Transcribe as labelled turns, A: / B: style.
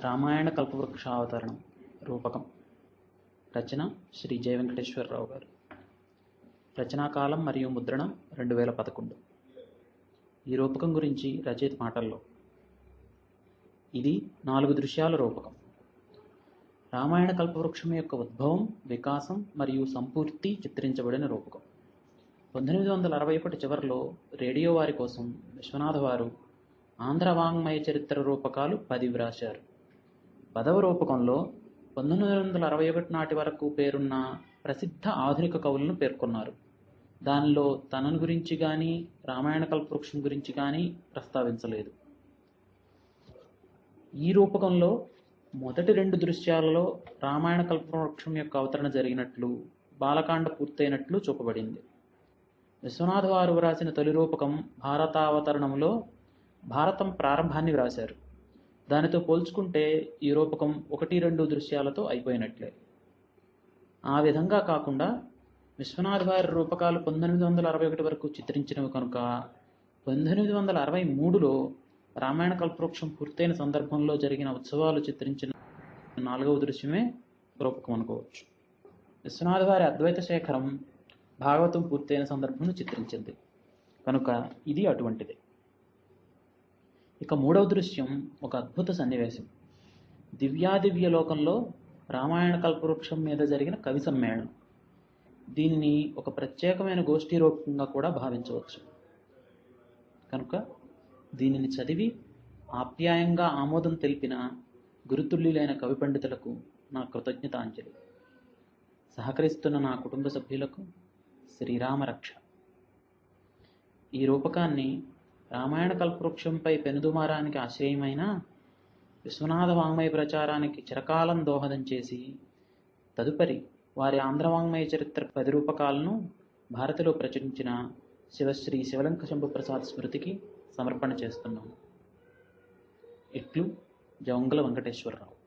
A: రామాయణ కల్పవృక్షావతరణం రూపకం. రచన శ్రీ జయ వెంకటేశ్వరరావు గారు. రచనాకాలం మరియు ముద్రణం రెండు వేల పదకొండు. ఈ రూపకం గురించి రచయిత మాటల్లో. ఇది నాలుగు దృశ్యాల రూపకం. రామాయణ కల్పవృక్షం యొక్క ఉద్భవం వికాసం మరియు సంపూర్తి చిత్రించబడిన రూపకం. పంతొమ్మిది వందల అరవై ఒకటి చివరిలో రేడియో వారి కోసం విశ్వనాథ్ వారు ఆంధ్ర వాంగ్మయ చరిత్ర రూపకాలు పది వ్రాశారు పదవ రూపకంలో పంతొమ్మిది వందల అరవై ఒకటి నాటి వరకు పేరున్న ప్రసిద్ధ ఆధునిక కవులను పేర్కొన్నారు. దానిలో తనను గురించి కానీ రామాయణ కల్పవృక్షం గురించి కానీ ప్రస్తావించలేదు. ఈ రూపకంలో మొదటి రెండు దృశ్యాలలో రామాయణ కల్పవృక్షం యొక్క అవతరణ జరిగినట్లు బాలకాండ పూర్తయినట్లు చూపబడింది. విశ్వనాథ వారు వ్రాసిన తొలి రూపకం భారతావతరణంలో భారతం ప్రారంభాన్ని వ్రాశారు. దానితో పోల్చుకుంటే ఈ రూపకం ఒకటి రెండు దృశ్యాలతో అయిపోయినట్లే. ఆ విధంగా కాకుండా విశ్వనాథ్ వారి రూపకాలు పంతొమ్మిది వందల అరవై ఒకటి వరకు చిత్రించినవి కనుక పంతొమ్మిది వందల అరవై మూడులో రామాయణ కల్పవృక్షం పూర్తయిన సందర్భంలో జరిగిన ఉత్సవాలు చిత్రించిన నాలుగవ దృశ్యమే రూపకం అనుకోవచ్చు. విశ్వనాథ వారి అద్వైత శేఖరం భాగవతం పూర్తయిన సందర్భంలో చిత్రించింది. కనుక ఇది అటువంటిది. ఇక మూడవ దృశ్యం ఒక అద్భుత సన్నివేశం. దివ్యాదివ్య లోకంలో రామాయణ కల్పవృక్షం మీద జరిగిన కవి సమ్మేళనం. దీనిని ఒక ప్రత్యేకమైన గోష్ఠీ రూపంగా కూడా భావించవచ్చు. కనుక దీనిని చదివి ఆప్యాయంగా ఆమోదం తెలిపిన గురుతుల్యులైన కవి పండితులకు నా కృతజ్ఞతాంజలి. సహకరిస్తున్న నా కుటుంబ సభ్యులకు శ్రీరామరక్ష. ఈ రూపకాన్ని రామాయణ కల్పవృక్షంపై పెనుదుమారానికి ఆశ్రయమైన విశ్వనాథ వాంగ్మయ ప్రచారానికి చిరకాలం దోహదం చేసి తదుపరి వారి ఆంధ్ర వాంగ్మయ చరిత్ర పది రూపకాలను భారతిలో ప్రచురించిన శివశ్రీ శివలంక శంభుప్రసాద్ స్మృతికి సమర్పణ చేస్తున్నాం. ఇట్లు జంగుల వెంకటేశ్వరరావు.